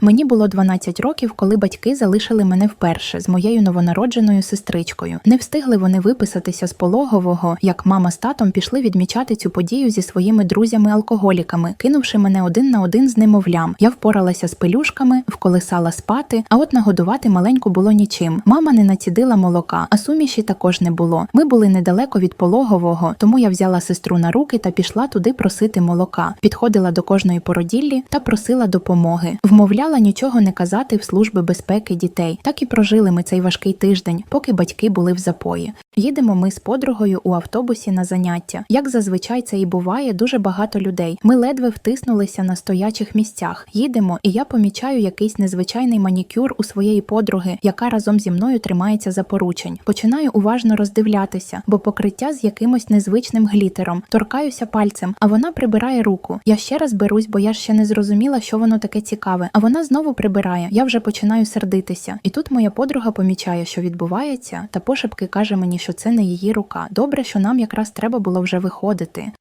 Мені було 12 років, коли батьки залишили мене вперше з моєю новонародженою сестричкою. Не встигли вони виписатися з пологового, як мама з татом пішли відмічати цю подію зі своїми друзями-алкоголіками, кинувши мене один на один з немовлям. Я впоралася з пелюшками, вколисала спати, а от нагодувати маленьку було нічим. Мама не націдила молока, а суміші також не було. Ми були недалеко від пологового, тому я взяла сестру на руки та пішла туди просити молока. Підходила до кожної породіллі та просила допомоги. Вмовляла нічого не казати в служби безпеки дітей. Так і прожили ми цей важкий тиждень, поки батьки були в запої. Їдемо ми з подругою у автобусі на заняття. Як зазвичай це і буває, дуже багато людей. Ми ледве втиснулися на стоячих місцях. Їдемо, і я помічаю якийсь незвичайний манікюр у своєї подруги, яка разом зі мною тримається за поручень. Починаю уважно роздивлятися, бо покриття з якимось незвичним глітером. Торкаюся пальцем, а вона прибирає руку. Я ще раз берусь, бо я ще не зрозуміла, що воно таке цікаве. А вона знову прибирає. Я вже починаю сердитися. І тут моя подруга помічає, що відбувається, та пошепки каже мені, що це не її рука. Добре, що нам якраз треба було вже виходити.